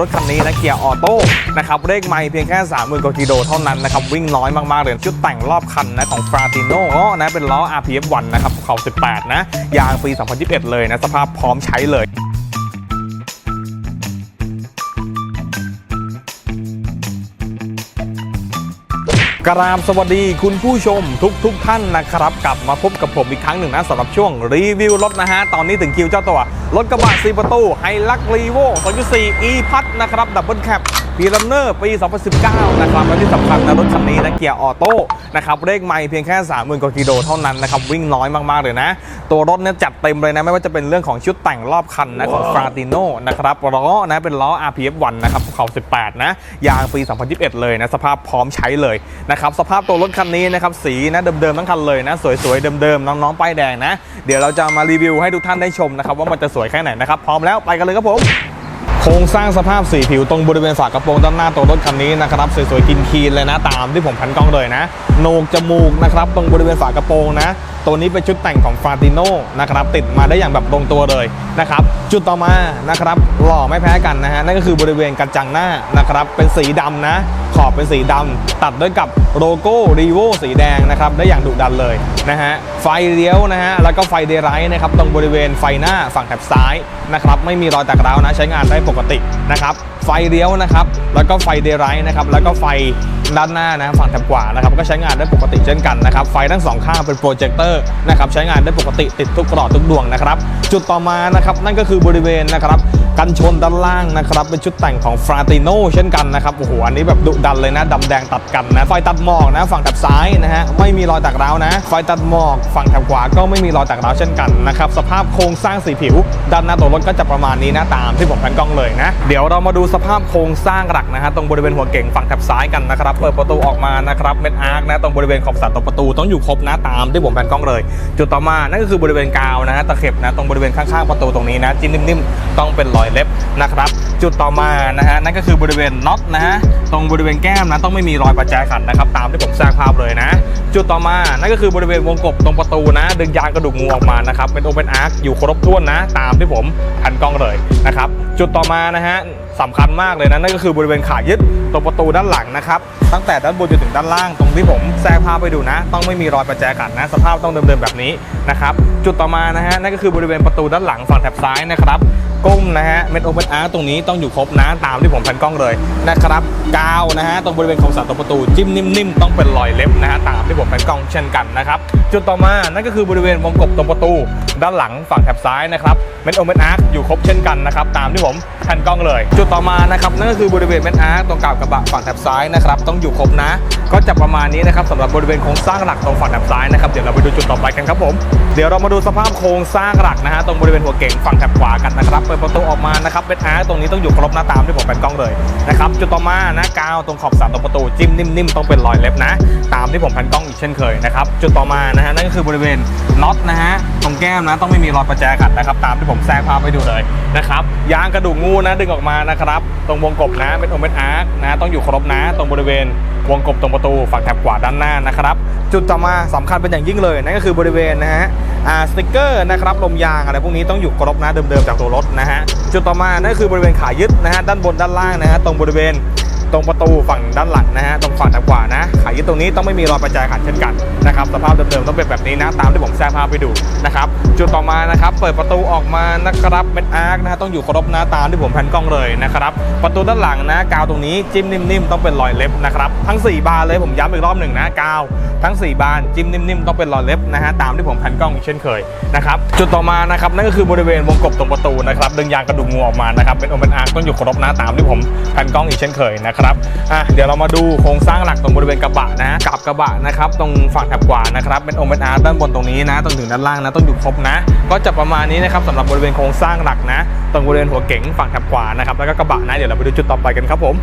รถคันนี้นะเกียร์ออโต้นะครับเลขไม่เพียงแค่ 30,000กว่ากิโลเท่านั้นนะครับวิ่งน้อยมาก ๆ เลยชุดแต่งรอบคันนะของฟราติโน่นะเป็นล้อ RPF 1 นะครับเขา 18 นะ ยางปี 2021 เลยนะ สภาพพร้อมใช้เลย กราบสวัสดีคุณผู้ชมทุกทุกๆท่านนะครับ กลับมาพบกับผมอีกครั้งหนึ่งนะสำหรับช่วงรีวิวรถนะฮะ ตอนนี้ถึงคิวเจ้าตัว รถกระบะ4ประตูไฮลักรีโว2.4 e พัทนะครับ ดับเบิลแคป พีรันเนอร์ปี 2019 นะครับและที่สำคัญนะรถคันนี้นะเกียร์ออโต้นะครับเลขไม่เพียงแค่ 30,000กว่ากิโลเท่านั้นนะครับวิ่งน้อยมาก ๆ เลยนะ ตัวรถเนี่ยจัดเต็มเลยนะ ไม่ว่าจะเป็นเรื่องของชุดแต่งรอบคันนะของฟราติโนนะครับล้อนะเป็นล้อ RPF 1 นะครับเขา 18 นะ ยางปี 2021 เลยนะ สภาพพร้อมใช้เลยนะครับสภาพตัวรถคันนี้นะครับสีนะเดิมๆทั้งคันเลยนะสวยๆเดิมๆน้องๆป้ายแดงนะ เดี๋ยวเราจะมารีวิวให้ทุกท่านได้ชมนะครับว่ามันจะสวยแค่ไหนนะครับพร้อมแล้วไปกันเลยครับผม โครงสร้างสภาพสีผิวตรงบริเวณฝากระโปรงด้านหน้าตัวรถคันนี้นะครับสวยๆกินคีนเลยนะตามที่ผมพันกล้องเลยนะโหนกจมูกนะครับตรงบริเวณฝากระโปรงนะ ตัวนี้เป็นชุดแต่งของฟาติโน่นะครับติดมาได้อย่างแบบตรงตัวเลยนะครับจุดต่อมานะครับหล่อไม่แพ้กันนะฮะนั่นก็คือบริเวณกระจังหน้านะครับเป็นสีดำนะขอบเป็นสีดำตัดด้วยกับโลโก้รีโวสีแดงนะครับได้อย่างดุดันเลยนะฮะไฟเลี้ยวนะฮะแล้วก็ไฟเดย์ไรท์นะครับตรงบริเวณไฟหน้าฝั่งแถบซ้ายนะครับไม่มีรอยแตกร้าวนะใช้งานได้ปกตินะครับไฟเลี้ยวนะครับแล้วก็ไฟเดย์ไรท์นะครับแล้วก็ไฟด้านหน้านะฝั่งแถบขวานะครับก็ใช้งานได้ปกติเช่นกันนะครับไฟทั้งสองข้างเป็นโปรเจคเตอร์นะครับใช้งานได้ปกติติดทุกกรอดทุกดวงนะครับ จุดต่อมานะครับนั่นก็คือบริเวณนะครับ กันชนด้านล่างนะครับเป็นชุดแต่งของฟราติโนเช่นกันนะครับโอ้โหอันนี้แบบดุดันเลยนะดำแดงตัดกันนะไฟตัดหมอกนะฝั่งแถบซ้ายนะฮะไม่มีรอยแตกร้าวนะ ไฟตัดหมอก ฝั่งแถบขวาก็ไม่มีรอยแตกร้าวเช่นกันนะครับสภาพโครงสร้างสีผิวด้านหน้าตัวรถก็จะประมาณนี้นะตามที่ผมแผนกล้องเลยนะ เดี๋ยวเรามาดูสภาพโครงสร้างหลักนะฮะตรงบริเวณหัวเก่งฝั่งแถบซ้ายกันนะครับเปิดประตูออกมานะครับเม็ดอาร์คนะตรงบริเวณขอบสันตรงประตูต้องอยู่ครบนะตามที่ผมแผนกล้องเลย จุดต่อมานั่นก็คือบริเวณกาวนะฮะตะเข็บนะตรงบริเวณข้างๆประตูตรงนี้นะจิ้มนิ่มๆต้องเป็นรอยเล็บนะครับ จุดต่อมานะฮะนั่นก็คือบริเวณน็อตนะฮะตรงบริเวณแก้มนะต้องไม่มีรอยประแจขันนะครับ ตามที่ผมแทรกภาพเลยนะ จุดต่อมานั่นก็คือบริเวณวงกบตรงประตูนะ ดึงยางกระดูกงูออกมานะครับเป็นโอเปนอาร์คอยู่ครบถ้วนนะ ตามที่ผมพันกล้องเลยนะครับ จุดต่อมานะฮะสำคัญมากเลยนะนั่นก็คือบริเวณขายึดตรงประตูด้านหลังนะครับ ตั้งแต่ด้านบนจนถึงด้านล่างตรงที่ผมแทรกภาพไปดูนะ ต้องไม่มีรอยประแจขันนะ สภาพต้องเดิมๆแบบนี้นะครับ จุดต่อมานะฮะนั่นก็คือบริเวณประตูด้านหลังฝั่งแถบซ้ายนะครับ ก้มนะฮะ เม็ดโอเปนอาร์ตรงนี้ต้องอยู่ครบนะตามที่ผมแพนกล้องเลยนะครับกาวนะฮะตรงบริเวณของสันตรประตูจิ้มนิ่มๆต้องเป็นรอยเล็บนะฮะตามที่ผมแพนกล้องเช่นกันนะครับจุดต่อมานั่นก็คือบริเวณวงกบตรงประตู ด้านหลังฝั่งแถบซ้ายนะครับเม็ดโอเปนอาร์อยู่ครบเช่นกันนะครับตามที่ผมแพนกล้องเลย จุดต่อมานะครับนั่นก็คือบริเวณเม็ดอาร์ตรงกาวกระบะฝั่งแถบซ้ายนะครับต้องอยู่ครบนะ ก็จะประมาณนี้นะครับสำหรับบริเวณโครงสร้างหลักตรงฝั่งแถบซ้ายนะครับเดี๋ยวเราไปดูจุดต่อไปกันครับผมเดี๋ยวเรามาดูสภาพโครงสร้างหลักนะฮะตรงบริเวณหัวเก่งฝั่งแถบขวากันนะครับเปิดประตูออกมานะครับเป็นอาร์ตรงนี้ต้องอยู่ครบหน้าตามที่ผมแปนกล้องเลยนะครับจุดต่อมานะกาวตรงขอบสันตรงประตูจิ้มนิ่มๆต้องเป็นรอยเล็บนะ ตามที่ผมแพนกล้องอีกเช่นเคยนะครับจุดต่อมานะฮะนั่นก็คือบริเวณน็อตนะฮะตรงแก้มนะต้องไม่มีรอยประแจขัดนะครับตามที่ผมแทรกภาพให้ดูเลยนะครับยางกระดูกงูนะดึงออกมานะครับตรงวงกบนะเป็นโอเมนอาร์นะต้องอยู่ครบนะตรงบริเวณ วงกบตรงประตูฝั่งแถบขวาด้านหน้านะครับ จุดต่อมาสำคัญเป็นอย่างยิ่งเลยนั่นก็คือบริเวณนะฮะอ่าสติกเกอร์นะครับลมยางอะไรพวกนี้ต้องอยู่ครบนะเดิมๆจากตัวรถนะฮะจุดต่อมานั่นคือบริเวณขายึดนะฮะด้านบนด้านล่างนะฮะตรงบริเวณ ตรงประตูฝั่งด้านหลังนะฮะตรงฝั่งทางขวานะขายึดตรงนี้ต้องไม่มีรอยประแจขัดเช่นกันนะครับสภาพเดิมๆต้องเป็นแบบนี้นะตามที่ผมแทรกภาพไปดูนะครับจุดต่อมานะครับเปิดประตูออกมานะครับเป็นอาร์คนะฮะต้องอยู่ครบนะตามที่ผมแพนกล้องเลยนะครับประตูด้านหลังนะกาวตรงนี้จิ้มนิ่มๆต้องเป็นรอยเล็บนะครับทั้งสี่บานเลยผมย้ำอีกรอบหนึ่งนะกาวทั้ง 4 บานจิ้มนิ่มๆต้องเป็นรอยเล็บนะฮะตามที่ผมแพนกล้องอีกเช่นเคยนะครับจุดต่อมานะครับนั่นก็คือบริเวณวงกบตรงประตูนะครับดึงยางกระดูกงูออกมานะครับเป็นโอเปนอาร์ต้องอยู่ครบนะตามที่ผมแพนกล้องอีกเช่นเคยนะครับอะเดี๋ยวเรามาดูโครงสร้างหลักตรงบริเวณกระบะนะกับกระบะนะครับตรงฝั่งแถบขวานะครับเป็นโอเป็นอาร์ด้านบนตรงนี้นะตรงถึงด้านล่างนะต้องอยู่ครบนะ ก็จะประมาณนี้นะครับสำหรับบริเวณโครงสร้างหลักนะ ตรงบริเวณหัวเก๋งฝั่งแถบขวานะครับแล้วก็กระบะนะเดี๋ยวเราไปดูจุดต่อไปกันครับผม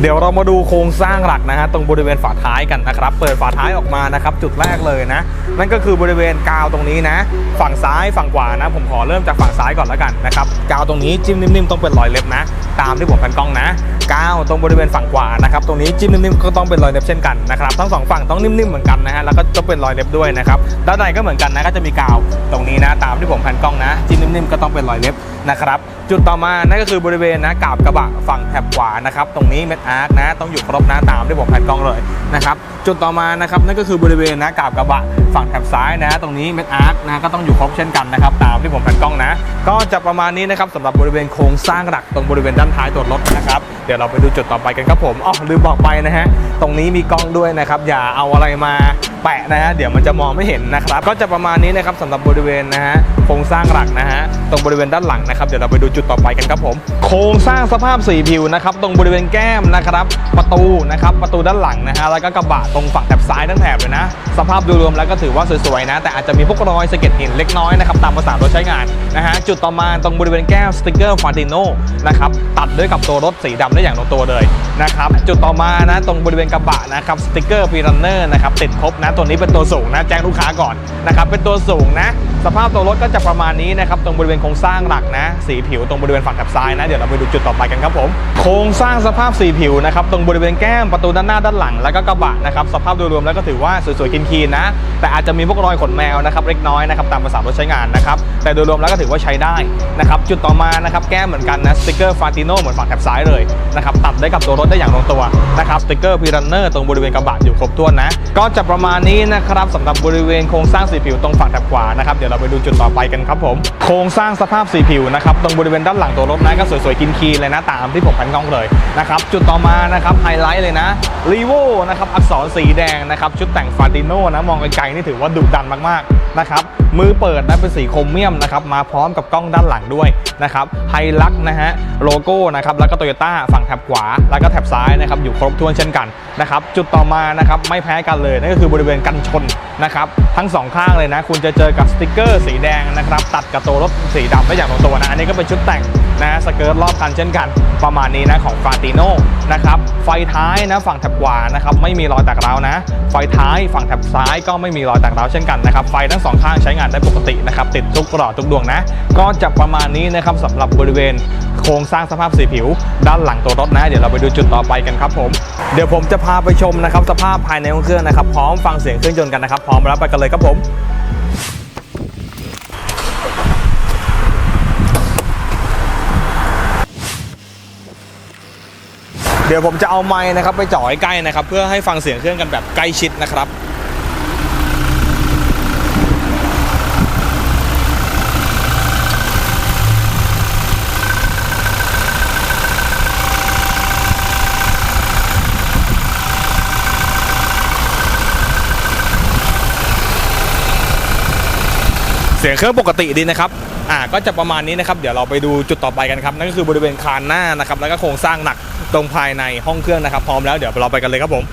เดี๋ยวเรามาดูโครงสร้างหลักนะฮะตรงบริเวณฝาท้ายกันนะครับเปิดฝาท้ายออกมานะครับจุดแรกเลยนะ นั่นก็คือบริเวณกาวตรงนี้นะ ฝั่งซ้ายฝั่งขวานะ ผมขอเริ่มจากฝั่งซ้ายก่อนแล้วกันนะครับกาวตรงนี้จิ้มนิ่มๆต้องเป็นรอยเล็บนะ ตามที่ผมแพนกล้องนะ 9 ตรงบริเวณฝั่งขวานะครับตรงนี้จิ้มนิ่มๆก็ต้องเป็นรอยเล็บเช่นกันนะครับทั้งสองฝั่งต้องนิ่มๆเหมือนกันนะฮะแล้วก็จะเป็นรอยเล็บด้วยนะครับด้านในก็เหมือนกันนะก็จะมีกาวตรงนี้นะตามที่ผมแพนกล้องนะจิ้มนิ่มๆก็ต้องเป็นรอยเล็บนะครับ จุดต่อมานั่นก็คือบริเวณนะกาบกระบะฝั่งแถบขวานะครับตรงนี้เม็ดอาร์คนะต้องอยู่ครบนะตามที่ผมแผนกล้องเลยนะครับจุดต่อมานะครับนั่นก็คือบริเวณนะกาบกระบะฝั่งแถบซ้ายนะตรงนี้เม็ดอาร์คนะก็ต้องอยู่ครบเช่นกันนะครับตามที่ผมแผนกล้องนะ ก็จะประมาณนี้นะครับสำหรับบริเวณโครงสร้างหลักตรงบริเวณด้านท้ายตัวรถนะครับเดี๋ยวเราไปดูจุดต่อไปกันครับผมอ๋อลืมบอกไปนะฮะตรงนี้มีกล้องด้วยนะครับอย่าเอาอะไรมา แปะนะฮะเดี๋ยวมันจะมองไม่เห็นนะครับ ก็จะประมาณนี้นะครับสำหรับบริเวณนะฮะโครงสร้างหลักนะฮะตรงบริเวณด้านหลังนะครับเดี๋ยวเราไปดูจุดต่อไปกันครับผม โครงสร้างสภาพสีผิวนะครับตรงบริเวณแก้มนะครับ ประตูนะครับประตูด้านหลังนะฮะแล้วก็กระบะตรงฝั่งแถบซ้ายทั้งแถบ สภาพโดยรวมแล้วก็ถือว่าสวยๆนะ แต่อาจจะมีพวกรอยสะเก็ดหินเล็กน้อยนะครับตามภาษารถใช้งานนะฮะจุดต่อมาตรงบริเวณแก้มสติกเกอร์ฟาติโนนะครับตัดด้วยกับตัวรถสีดำได้อย่างลงตัวเลยนะครับจุดต่อมานะตรงบริเวณกระบะนะครับสติกเกอร์พีรันเนอร์นะครับติดครบนะตัวนี้เป็นตัวสูงนะแจ้งลูกค้าก่อนนะครับเป็นตัวสูงนะ สภาพตัวรถก็จะประมาณนี้นะครับตรงบริเวณโครงสร้างหลักนะ สีผิวตรงบริเวณฝั่งแถบซ้ายนะเดี๋ยวเราไปดูจุดต่อไปกันครับผมโครงสร้างสภาพสีผิวนะครับตรงบริเวณแก้มประตูด้านหน้าด้านหลัง แล้วก็กระบะนะครับสภาพโดยรวมแล้วก็ถือว่าสวยๆคีนๆนะ แต่อาจจะมีพวกรอยขนแมวนะครับเล็กน้อยนะครับตามภาษารถใช้งานนะครับแต่โดยรวมแล้วก็ถือว่าใช้ได้นะครับจุดต่อมานะครับแก้มเหมือนกันนะสติกเกอร์ฟาติโนเหมือนฝั่งแถบซ้ายเลยนะครับตัดได้กับตัวรถได้อย่างลงตัวนะครับสติกเกอร์พีรันเนอร์ตรงบริเวณกระบะอยู่ครบถ้วนนะก็จะประมาณนี้นะครับสำหรับบริเวณโครงสร้างสีผิวตรงฝั่งแถบขวานะครับเดี๋ยวเราไปดูจุดต่อไปกันครับผมโครงสร้างสภาพสีผิวนะครับตรงบริเวณด้านหลังตัวรถนะก็สวยๆกินคีนเลยนะตามที่ผมพันกล้องเลยนะครับจุดต่อมานะครับไฮไลท์เลยนะรีโวนะครับอักษรสีแดงนะครับชุดแต่งฟาติโนนะมองไกลๆนี่ถือว่าดุดันมากๆนะครับมือเปิดนะเป็นสีโครเมียมนะครับมาพร้อมกับกล้องด้านหลังด้วยนะครับไฮลักนะฮะโลโก้นะครับแล้วก็โตโยต้าฝั่งแถบขวา แล้วก็แถบซ้ายนะครับอยู่ครบถ้วนเช่นกันนะครับจุดต่อมานะครับไม่แพ้กันเลยนั่นก็คือบริเวณกันชนนะครับทั้งสองข้างเลยนะ คุณจะเจอกับสติกเกอร์สีแดงนะครับตัดกับตัวรถสีดำได้อย่างลงตัวนะอันนี้ก็เป็นชุดแต่ง นะสเกิร์ตรอบคันเช่นกัน ประมาณนี้นะของฟาติโนนะครับไฟท้ายนะฝั่งแถบขวานะครับไม่มีรอยแตกร้าวนะ ไฟท้ายฝั่งแถบซ้ายก็ไม่มีรอยแตกร้าวเช่นกันนะครับไฟทั้งสองข้างใช้งานได้ปกตินะครับติดทุกหลอดทุกดวงนะ ก็จะประมาณนี้นะครับสำหรับบริเวณโครงสร้างสภาพสีผิว ด้านหลังตัวรถนะ เดี๋ยวเราไปดูจุดต่อไปกันครับผมเดี๋ยวผมจะพาไปชมนะครับสภาพภายในห้องเครื่องนะครับพร้อมฟังเสียงเครื่องยนต์กันนะครับพร้อมแล้วไปกันเลยครับผม เดี๋ยวผมจะเอาไม้นะครับไปจ่อใกล้นะครับ เพื่อให้ฟังเสียงเครื่องกันแบบใกล้ชิดนะครับ เสียงเครื่องปกติดีนะครับอ่าก็จะประมาณนี้นะครับเดี๋ยวเราไปดูจุดต่อไปกันครับนั่นก็คือบริเวณคานหน้านะครับแล้วก็โครงสร้างหนักตรงภายในห้องเครื่องนะครับพร้อมแล้วเดี๋ยวเราไปกันเลยครับผม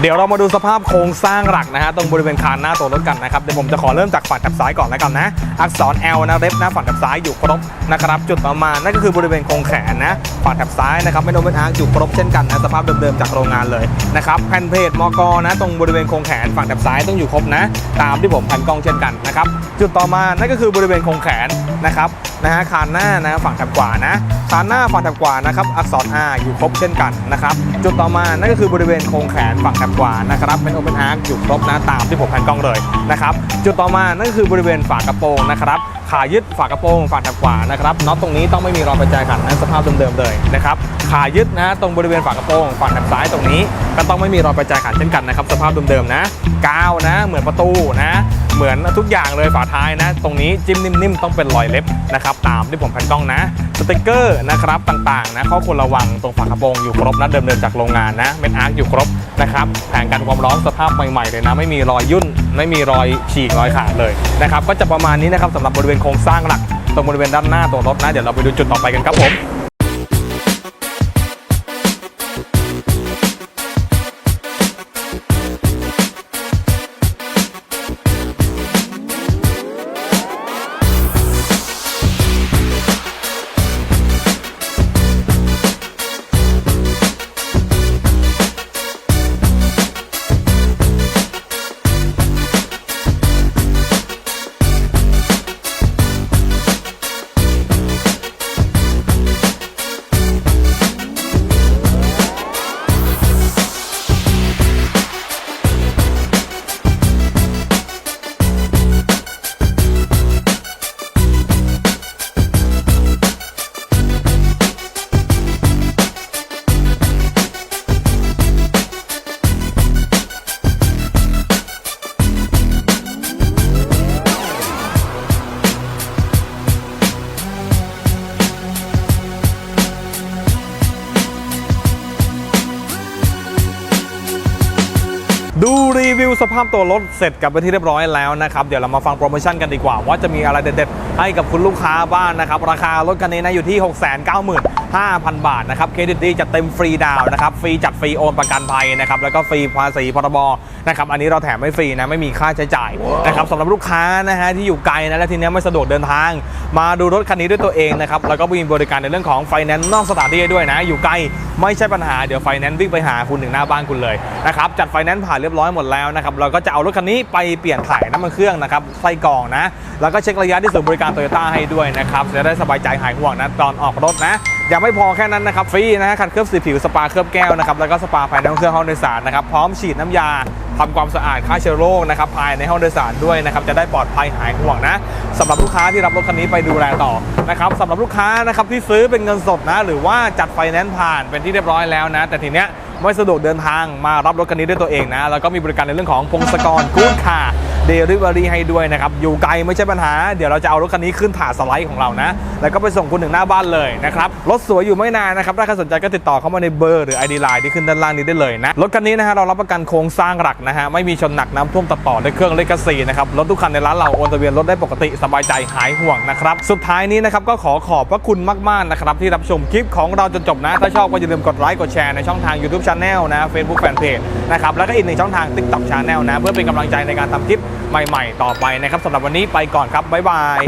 เดี๋ยวเรามาดูสภาพโครงสร้างหลักนะฮะตรงบริเวณคานหน้าตัวรถกันนะครับเดี๋ยวผมจะขอเริ่มจากฝั่งแถบซ้ายก่อนแล้วกันนะ อักษร L นะเล็บนะฝั่งแถบซ้ายอยู่ครบนะครับจุดต่อมานั่นก็คือบริเวณโครงแขนนะฝั่งแถบซ้ายนะครับไม่โดนเป็นอาร์อยู่ครบเช่นกันนะสภาพเดิมๆจากโรงงานเลยนะครับแผ่นเพจมกนะ ตรงบริเวณโครงแขนฝั่งแถบซ้ายต้องอยู่ครบนะ ตามที่ผมพันกล้องเช่นกันนะครับจุดต่อมานั่นก็คือบริเวณโครงแขนนะครับนะฮะคานหน้านะฝั่งแถบขวานะคานหน้าฝั่งแถบขวานะครับอักษร R อยู่ครบเช่นกันนะครับจุดต่อมานั่นก็คือบริเวณโครงแขนฝั่งแถบขวานะครับเป็น Open Arc อยู่ครบนะตามที่ผมพันกล้องเลยนะครับจุดต่อมานั่นก็คือบริเวณฝากระโปรงนะครับขายึดฝากระโปรงฝั่งแถบขวานะครับน็อตตรงนี้ต้องไม่มีรอยประแจขันนะสภาพเดิมๆเลยนะครับขายึดนะตรงบริเวณฝากระโปรงฝั่งแถบซ้ายตรงนี้ ก็ต้องไม่มีรอยประแจขันเช่นกันนะครับสภาพเดิมๆนะกาวนะ เหมือนประตูนะ เหมือนทุกอย่างเลยฝาท้ายนะ ตรงนี้จิ้มนิ่มๆต้องเป็นรอยเล็บนะครับตามที่ผมแผ่นกล้องนะสติกเกอร์นะครับต่างๆนะข้อควรระวังตรงฝากระโปรงอยู่ครบนะเดิมๆจากโรงงานนะเม็ดอาร์คอยู่ครบนะครับแผงกันความร้อนสภาพใหม่ๆเลยนะ ไม่มีรอยยุ่นไม่มีรอยฉีกรอยขาดเลยนะครับก็จะประมาณนี้นะครับสำหรับบริเวณโครงสร้างหลักตรงบริเวณด้านหน้าตัวรถนะเดี๋ยวเราไปดูจุดต่อไปกันครับผม วิวสภาพตัวรถเสร็จกับไปที่เรียบร้อยแล้วนะครับ เดี๋ยวเรามาฟังโปรโมชั่นกันดีกว่า ว่าจะมีอะไรเด็ดๆ ให้กับคุณลูกค้าบ้างนะครับ ราคารถคันนี้นะอยู่ที่ 5,000 บาทนะครับเครดิตดีจะเต็มฟรีดาวนะครับฟรีจัดฟรีโอนประกันภัยนะครับแล้วก็ฟรีภาษีพรบนะครับอันนี้เราแถมไม่ฟรีนะไม่มีค่าใช้จ่ายนะครับสำหรับลูกค้านะฮะที่อยู่ไกลนะและทีนี้ไม่สะดวกเดินทาง มาดูรถคันนี้ด้วยตัวเองนะครับแล้วก็มีบริการในเรื่องของไฟแนนซ์นอกสถานที่ด้วยนะ อยู่ไกลไม่ใช่ปัญหาเดี๋ยวไฟแนนซ์วิ่งไปหาคุณถึงหน้าบ้านคุณเลยนะครับจัดไฟแนนซ์ผ่านเรียบร้อยหมดแล้วนะครับเราก็จะเอารถคันนี้ไปเปลี่ยนถ่ายน้ำมันเครื่องนะครับไส้กรองนะแล้วก็เช็คระยะที่ศูนย์บริการโตโยต้าให้ด้วยนะครับจะได้สบายใจหายห่วงนะตอนออกรถนะ ยังไม่พอแค่นั้นนะครับฟรีนะฮะขัดเคลือบสีผิวสปาเคลือบแก้วนะครับแล้วก็สปาภายในห้องเครื่องห้องโดยสารนะครับพร้อมฉีดน้ำยาทำความสะอาดฆ่าเชื้อโรคนะครับภายในห้องโดยสารด้วยนะครับจะได้ปลอดภัยหายห่วงนะสำหรับลูกค้าที่รับรถคันนี้ไปดูแลต่อนะครับสำหรับลูกค้านะครับที่ซื้อเป็นเงินสดนะหรือว่าจัดไฟแนนซ์ผ่านเป็นที่เรียบร้อยแล้วนะ แต่ทีเนี้ยไม่สะดวกเดินทางมารับรถคันนี้ด้วยตัวเองนะแล้วก็มีบริการในเรื่องของพงศกรกู๊ดคา เดลิเวอรี่ให้ด้วยนะครับ อยู่ไกลไม่ใช่ปัญหา เดี๋ยวเราจะเอารถคันนี้ขึ้นถาดสไลด์ของเรานะ แล้วก็ไปส่งคุณถึงหน้าบ้านเลยนะครับ รถสวยอยู่ไม่นานนะครับ ถ้าใครสนใจก็ติดต่อเข้ามาในเบอร์หรือ ID Line ที่ขึ้นด้านล่างนี้ได้เลยนะ รถคันนี้นะฮะเรารับประกันโครงสร้างหลักนะฮะ ไม่มีชนหนักน้ำท่วมตัดต่อด้วยเครื่องเลกซีนะครับ รถทุกคันในร้านเราโอนทะเบียนรถได้ปกติสบายใจหายห่วงนะครับ สุดท้ายนี้นะครับก็ขอขอบพระคุณมากๆนะครับที่รับชมคลิปของเราจนจบนะ ถ้าชอบก็อย่าลืมกดไลค์กดแชร์ในช่องทาง YouTube Channel นะ Facebook Fanpage นะครับแล้วก็อีกหนึ่งช่องทาง TikTok Channel นะเพื่อเป็นกำลังใจในการทำคลิป ใหม่ ๆ ต่อไปนะครับสำหรับวันนี้ไปก่อนครับบ๊ายบาย